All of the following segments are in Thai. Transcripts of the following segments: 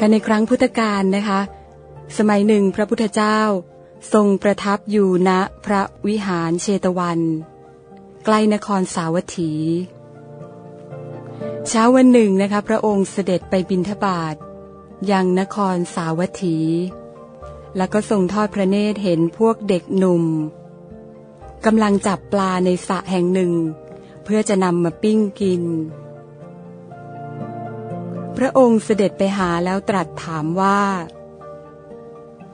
กันในครั้งพุทธกาลนะคะ สมัยหนึ่งพระพุทธเจ้า ทรงประทับอยู่ณพระวิหารเชตวัน ใกล้นครสาวัตถี เช้าวันหนึ่งนะคะ พระองค์เสด็จไปบินทบาทยังนครสาวัตถี แล้วก็ทรงทอดพระเนตรเห็นพวกเด็กหนุ่มกำลังจับปลาในสระแห่งหนึ่ง เพื่อจะนำมาปิ้งกิน พระองค์เสด็จไปหาแล้วตรัสถามว่า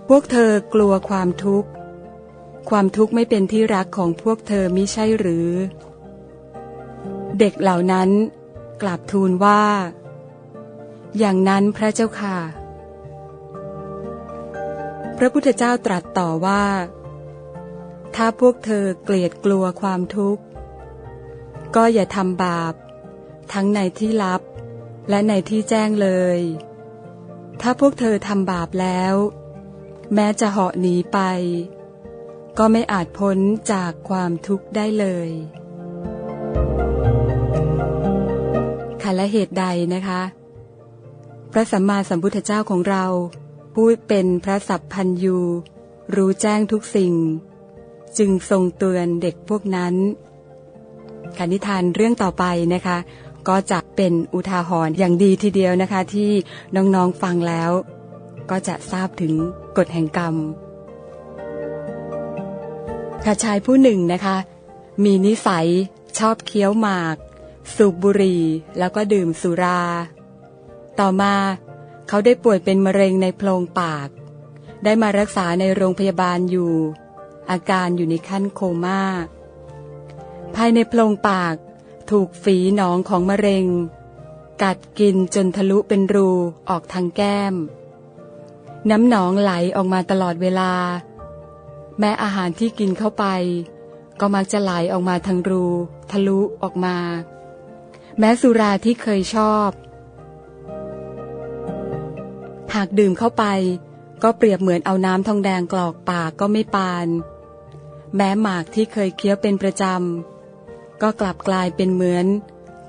พวกเธอกลัวความทุกข์ ความทุกข์ไม่เป็นที่รักของพวกเธอมิใช่หรือ เด็กเหล่านั้นกลับทูลว่า อย่างนั้นพระเจ้าค่ะ พระพุทธเจ้าตรัสต่อว่า ถ้าพวกเธอเกลียดกลัวความทุกข์ ก็อย่าทำบาป ทั้งในที่ลับ และในที่แจ้งเลย ถ้าพวกเธอทำบาปแล้ว แม้จะเหาะหนีไป ก็ไม่อาจพ้นจากความทุกข์ได้เลยค่ะและเหตุใดนะคะ พระสัมมาสัมพุทธเจ้าของเราผู้เป็นพระสัพพันยูรู้แจ้งทุกสิ่ง จึงทรงเตือนเด็กพวกนั้นคณิทานเรื่องต่อไปนะคะ ก็จะเป็นอุทาหรณ์อย่างดีทีเดียวนะคะ ที่น้องๆฟังแล้ว ก็จะทราบถึงกฎแห่งกรรมข้าชายผู้หนึ่งนะคะ มีนิสัยชอบเคี้ยวหมาก สูบบุหรี่แล้วก็ดื่มสุรา ต่อมาเขาได้ป่วยเป็นมะเร็งในโพรงปาก ได้มารักษาในโรงพยาบาลอยู่ อาการอยู่ในขั้นโคมา่าภายในโพรงปาก ถูกฝีหนองของมะเร็ง กัดกินจนทะลุเป็นรูออกทางแก้ม น้ำหนองไหลออกมาตลอดเวลา แม้อาหารที่กินเข้าไป ก็มักจะไหลออกมาทางรู ทะลุออกมา แม้สุราที่เคยชอบ หากดื่มเข้าไป ก็เปรียบเหมือนเอาน้ำทองแดงกรอกปากก็ไม่ปาน แม้หมากที่เคยเคี้ยวเป็นประจำ ก็กลับกลายเป็นเหมือน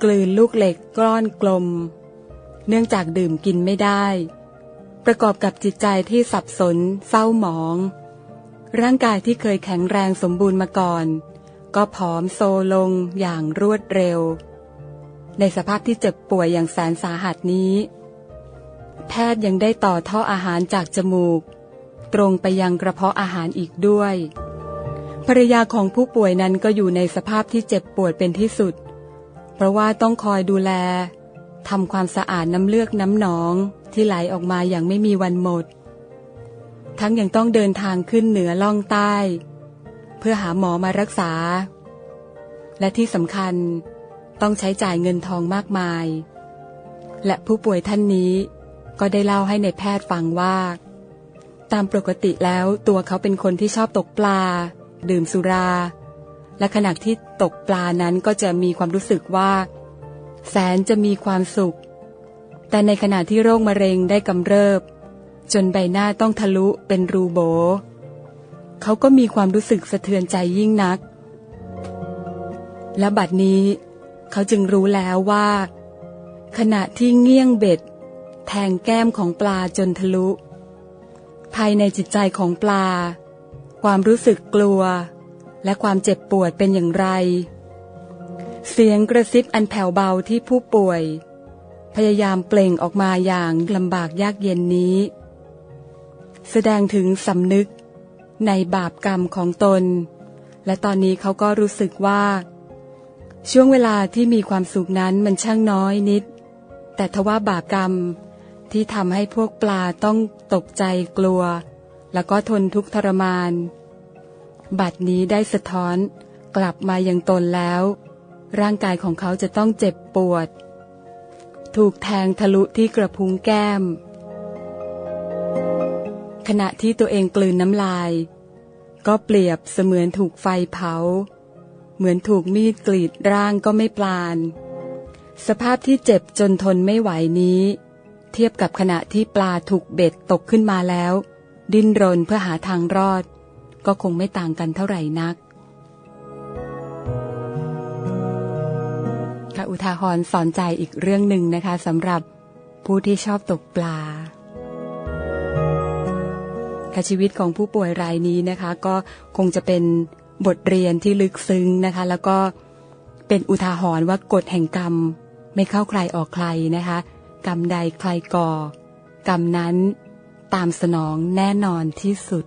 กลืนลูกเหล็กก้อนกลม เนื่องจากดื่มกินไม่ได้ ประกอบกับจิตใจที่สับสนเศร้าหมอง ร่างกายที่เคยแข็งแรงสมบูรณ์มาก่อน ก็ผอมโซลงอย่างรวดเร็ว ในสภาพที่เจ็บป่วยอย่างแสนสาหัสนี้ แพทย์ยังได้ต่อท่ออาหารจากจมูก ตรงไปยังกระเพาะอาหารอีกด้วย ภรรยาของผู้ป่วยนั้นก็อยู่ในสภาพที่เจ็บปวดเป็นที่สุด เพราะว่าต้องคอยดูแลทำความสะอาดน้ำเลือกน้ำหนองที่ไหลออกมาอย่างไม่มีวันหมด ทั้งยังต้องเดินทางขึ้นเหนือล่องใต้ เพื่อหาหมอมารักษา และที่สำคัญต้องใช้จ่ายเงินทองมากมาย และผู้ป่วยท่านนี้ก็ได้เล่าให้ในแพทย์ฟังว่า ตามปกติแล้วตัวเขาเป็นคนที่ชอบตกปลา ดื่มสุรา และขณะที่ตกปลานั้นก็จะมีความรู้สึกว่า แสนจะมีความสุข แต่ในขณะที่โรคมะเร็งได้กำเริบ จนใบหน้าต้องทะลุเป็นรูโบ เขาก็มีความรู้สึกสะเทือนใจยิ่งนัก และบัดนี้ เขาจึงรู้แล้วว่า ขณะที่เงี่ยงเบ็ด แทงแก้มของปลาจนทะลุ ภายในจิตใจของปลา ความรู้สึกกลัว และความเจ็บปวดเป็นอย่างไร เสียงกระซิบอันแผ่วเบาที่ผู้ป่วย พยายามเปล่งออกมาอย่างลำบากยากเย็นนี้ แสดงถึงสำนึกในบาปกรรมของตน และตอนนี้เขาก็รู้สึกว่า ช่วงเวลาที่มีความสุขนั้นมันช่างน้อยนิด แต่ทว่าบาปกรรมที่ทำให้พวกปลาต้องตกใจกลัว แล้วก็ทนทุกข์ทรมาน บัดนี้ได้สะท้อนกลับมายังตนแล้ว ร่างกายของเขาจะต้องเจ็บปวด ถูกแทงทะลุที่กระพุ้งแก้ม ขณะที่ตัวเองกลืนน้ำลาย ก็เปรียบเสมือนถูกไฟเผา เหมือนถูกมีดกรีดร่างก็ไม่ปลาน สภาพที่เจ็บจนทนไม่ไหวนี้ เทียบกับขณะที่ปลาถูกเบ็ดตกขึ้นมาแล้ว ดิ้นรนเพื่อหาทางรอด ก็คงไม่ต่างกันเท่าไหร่นักค่ะอุทาหรณ์สอนใจอีกเรื่องหนึ่งนะคะสำหรับผู้ที่ชอบตกปลาค่ะชีวิตของผู้ป่วยรายนี้นะคะ ก็คงจะเป็นบทเรียนที่ลึกซึ้งนะคะ แล้วก็เป็นอุทาหรณ์ว่ากฎแห่งกรรม ไม่เข้าใครออกใครนะคะ กรรมใดใครก่อ กรรมนั้น ตามสนองแน่นอนที่สุด